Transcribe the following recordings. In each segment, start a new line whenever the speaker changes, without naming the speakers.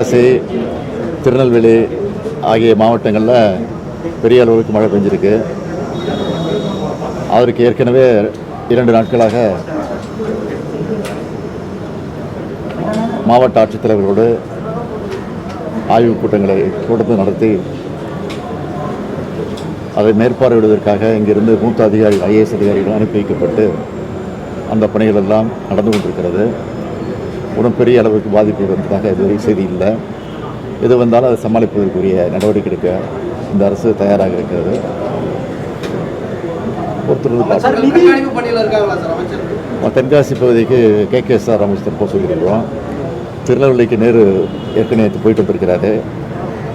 தென்காசி திருநெல்வேலி ஆகிய மாவட்டங்களில் பெரிய அளவுக்கு மழை பெஞ்சிருக்கு. அவருக்கு ஏற்கனவே இரண்டு நாட்களாக மாவட்ட ஆட்சித்தலைவர்களோடு ஆய்வுக் கூட்டங்களை கூட்டத்தை நடத்தி அதை மேற்பார்வையிடுவதற்காக இங்கிருந்து மூத்த அதிகாரிகள் ஐஏஎஸ் அதிகாரிகள் அனுப்பி வைக்கப்பட்டு அந்த பணிகள் எல்லாம் நடந்து கொண்டிருக்கிறது. உடன் பெரிய அளவுக்கு பாதிப்பு வந்ததாக இதுவரை செய்தி இல்லை. எது வந்தாலும் அதை சமாளிப்பதற்குரிய நடவடிக்கை எடுக்க இந்த அரசு தயாராக இருக்கிறது.
அமைச்சர்?
தென்காசி பகுதிக்கு கே. கே. சார் அமைச்சர் போக சொல்லியிருக்கிறோம். திருநெல்வேலிக்கு நேரு ஏற்கனவே போயிட்டு வந்திருக்கிறாரு.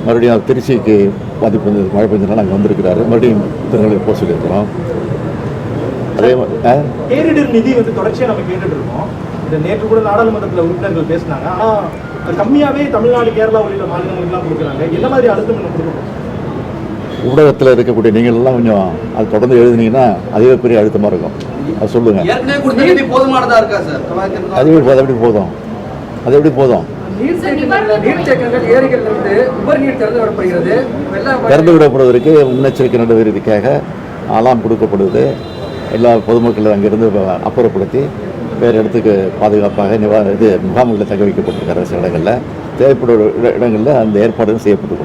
மறுபடியும் அவர் திருச்சிக்கு பாதிப்பு வந்து மழை பெஞ்சதுனால அங்கே வந்திருக்கிறாரு. மறுபடியும் திருநெல்வேலி போக சொல்லியிருக்கிறோம். அதே மாதிரி
நிதி வந்து தொடர்ச்சியாக நம்ம கேட்டுட்டு இருக்கோம். நேற்று கூட நாடாளுமன்றத்தில் உறுப்பினர்கள் பேசினாங்க. ஆனால் கம்மியாகவே தமிழ்நாடு கேரளா உள்ளிட்ட மாநிலங்களுக்குலாம் கொடுக்குறாங்க. என்ன மாதிரி அழுத்தம் இன்னும் கொடுக்கணும்?
ஊடகத்தில் இருக்கக்கூடிய நீங்கள் எல்லாம் கொஞ்சம் அது தொடர்ந்து எழுதுனீங்கன்னா அதுவே பெரிய அழுத்தமாக இருக்கும். அது சொல்லுங்கள்
ஏற்கனவே கொடுத்த நிதி போதுமானதா இருக்கா சார்? தொள்ளாயிரத்தி
அது எப்படி அது எப்படி போதும்? அது எப்படி போதும்?
திறந்து
விடப்படுவதற்கு முன்னெச்சரிக்கை நடவடிக்கையாக அலாம் கொடுக்கப்படுது எல்லா பொதுமக்களும் அங்கிருந்து அப்புறப்படுத்தி வேறு இடத்துக்கு பாதுகாப்பாக நிவா இது முகாம்களில் தங்க வைக்கப்பட்டிருக்கிற சில இடங்களில் தேவைப்படும் இட- இடங்களில் அந்த ஏற்பாடுகள் செய்யப்பட்டு.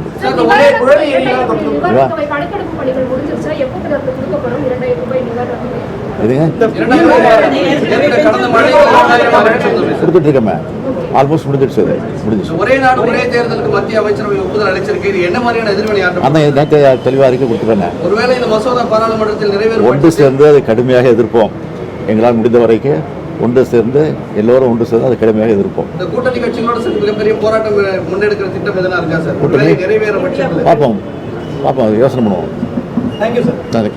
கொடுத்துட்டு இருக்கமே ஆல்மோஸ்ட் முடிஞ்சிடுச்சு அது. முடிஞ்சிச்சு
ஒரே நாடு ஒரே தேர்தலுக்கு மத்திய அமைச்சரவை ஒப்புதல் அளிச்சிருக்கு. இது என்ன மாதிரியான எதிர்வினை
அந்த நேற்று தெளிவாக அறிக்கை கொடுத்துருவேன்
ஒருவேளை இந்த மசோதா பாராளுமன்றத்தில் நிறைவேறும்
ஒன்று சேர்ந்து அதை கடுமையாக எதிர்ப்போம். எங்களால் முடிந்த வரைக்கும் ஒன்று சேர்ந்து எல்லோரும் ஒன்று சேர்ந்து அதை கடுமையாக எதிர்ப்போம்.
கூட்டணி கட்சிகளோட போராட்டம் முன்னெடுக்கிற திட்டம் எதனா இருக்கா சார்?
கூட்டணி?
நிறைவேற
பார்ப்போம். பார்ப்போம் யோசனை பண்ணுவோம்.
தேங்க்யூ சார்
நன்றி.